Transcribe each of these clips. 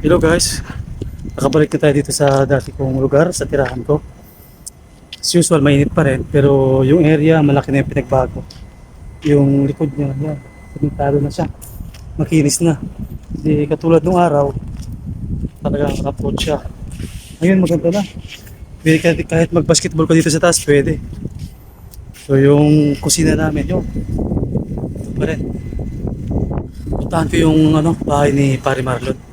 Hello guys, nakabalik na tayo dito sa dati kong lugar, sa tirahan ko. As usual, mainit pa rin, pero yung area, malaki na yung pinagbago. Yung likod niya, yan, pintado na siya. Makinis na. Hindi katulad nung araw, talagang rough siya. Ngayon, maganda na. Pwede kahit, kahit mag-basketball ka dito sa taas, pwede. So yung kusina namin, yun. Ito pa rin. Puntahan ko yung ano, bahay ni Pare Marlon.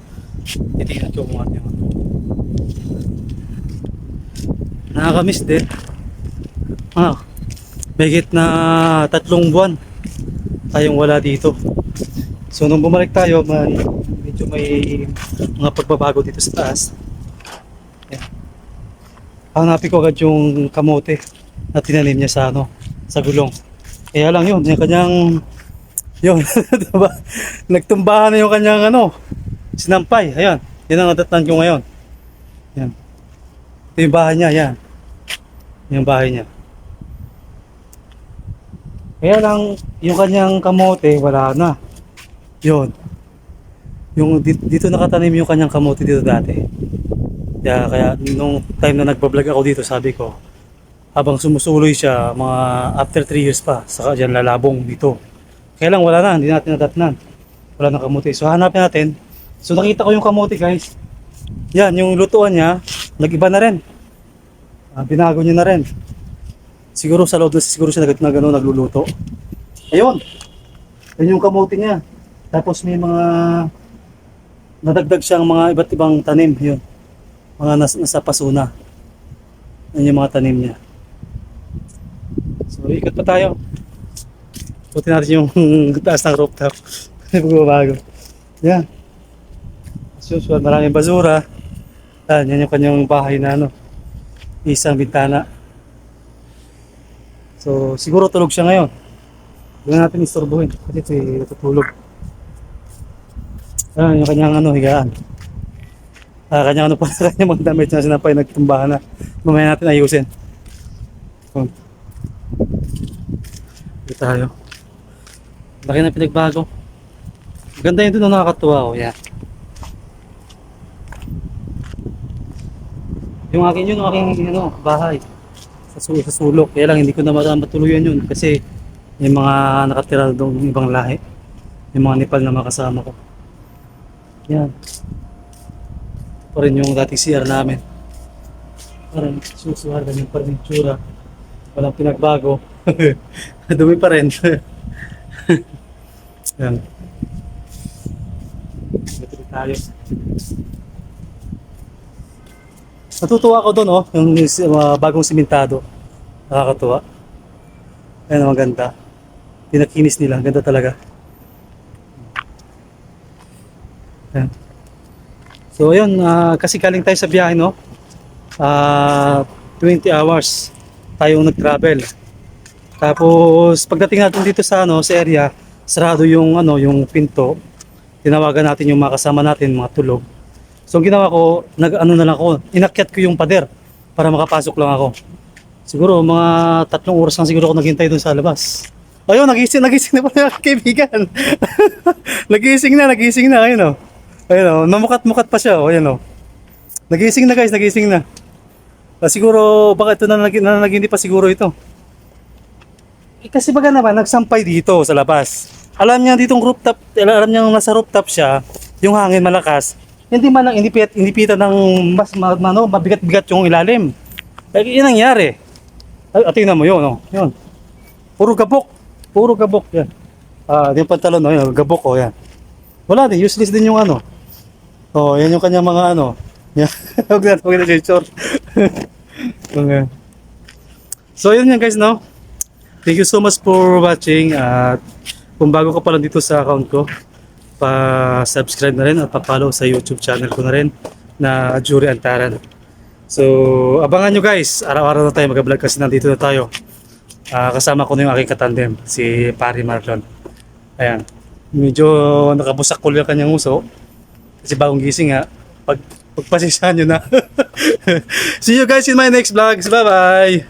Titingnan ko kung ano yung. Nakakamiss din. Ah, Megit na tatlong buwan tayong wala dito. So nung bumalik tayo, may, medyo may mga pagbabago dito sa taas. Yan. Hanapin ko agad yung kamote na tinanim niya sa ano, sa gulong. Kaya lang yun, yung kanyang yun, diba? Nagtumbahan na yung kanyang ano, sinampay. Ayan, yan ang natatnan ko ngayon. Yan. Ito yung bahay niya, yan. Yung bahay niya. Kaya lang, yung kanyang kamote, wala na. Yun. Yung dito, nakatanim yung kanyang kamote dito dati. Kaya, kaya nung time na nagbablog ako dito, sabi ko, habang sumusuloy siya, mga after 3 years pa, saka dyan lalabong dito. Kaya lang wala na, hindi natin nadatnan. Wala na kamote. So hanapin natin. So nakita ko yung kamote guys. Yan, yung lutuan niya, nag-iba na rin. Ah, binago niya na rin. Siguro sa loob na siguro siya nag, nag, ano, nagluluto. Ayun. Yan yung kamote niya. Tapos may mga nadagdag siyang mga iba't ibang tanim. Yun. Mga nas, nasa pasuna. Yan yung mga tanim niya. So, ikot pa tayo. Puti natin yung taas ng rooftop. Pagbabago. Yan. As usual, maraming basura. Yan, yan yung kanyang bahay na ano. Isang bintana. So, siguro tulog siya ngayon. Huwag natin istorbohin. Kasi si natutulog. Yan, yung kanyang ano, higaan. Ah, kanyang ano pa, kanyang mga damit na sinampay, nagtumbahan na. Mamaya natin ayusin. So, dito tayo. Laki na pinagbago. Ganda yun doon, nakakatuwa ko. Yan. Yung akin yun, yung aking ano, bahay. Sa, sa sulok. Kaya lang, hindi ko na matuluyan yun. Kasi may mga nakatira doon ibang lahi. May mga Nepal na makasama ko. Yan. Ito pa rin yung dating CR namin. Parang susuhar lang yung pa rin yung tsura. Walang pinagbago. Dumi pa rin. Yan. Ito tayo. Natutuwa ako doon, oh, yung uh, bagong simentado. Nakakatuwa. Ayan, ang ganda. Pinakinis nila, ganda talaga. Ayan. So, ayun, ah, kasi galing tayo sa biyahe, no? Ah, 20 hours tayong nag-travel. Tapos, pagdating natin dito sa, ano, sa area, sarado yung, ano, yung pinto. Tinawagan natin yung mga kasama natin, mga tulog. So ang ginawa ko, nag ano na lang ako, inakyat ko yung pader para makapasok lang ako. Siguro mga tatlong oras lang siguro ako naghintay doon sa labas. Ayun, nagising, nagising na pala yung kaibigan. nagising na, nagising na, ayun o. Ayun o, namukat-mukat pa siya, o, ayun o. Nagising na guys, nagising na. Ah, siguro, baka ito na, na hindi pa siguro ito. Eh, kasi baga naman, nagsampay dito sa labas. Alam niya ditong rooftop, alam niya nasa rooftop siya, yung hangin malakas, hindi man lang inipit, inipitan ng mas ma, ano, mabigat-bigat yung ilalim. Eh, yun ang nangyari. At tingnan mo yun, oh. Yun. Puro gabok. Puro gabok, yan. Ah, yung pantalon, oh, yan, gabok, oh, yan. Wala din, useless din yung ano. Oh, yan yung kanyang mga ano. Yan. Huwag na, huwag na short. okay. So, yun yan guys, no? Thank you so much for watching at kung bago ka pa lang dito sa account ko, pa-subscribe na rin at pa-follow sa YouTube channel ko na rin na Jury Antaran. So, abangan nyo guys. Araw-araw na tayo mag-vlog kasi nandito na tayo. Ah, kasama ko na yung aking katandem, si Pari Marlon. Ayan. Medyo nakabusak ko yung kanyang uso. Kasi bagong gising nga. Pag, pagpasensyahan nyo na. See you guys in my next vlogs. Bye-bye!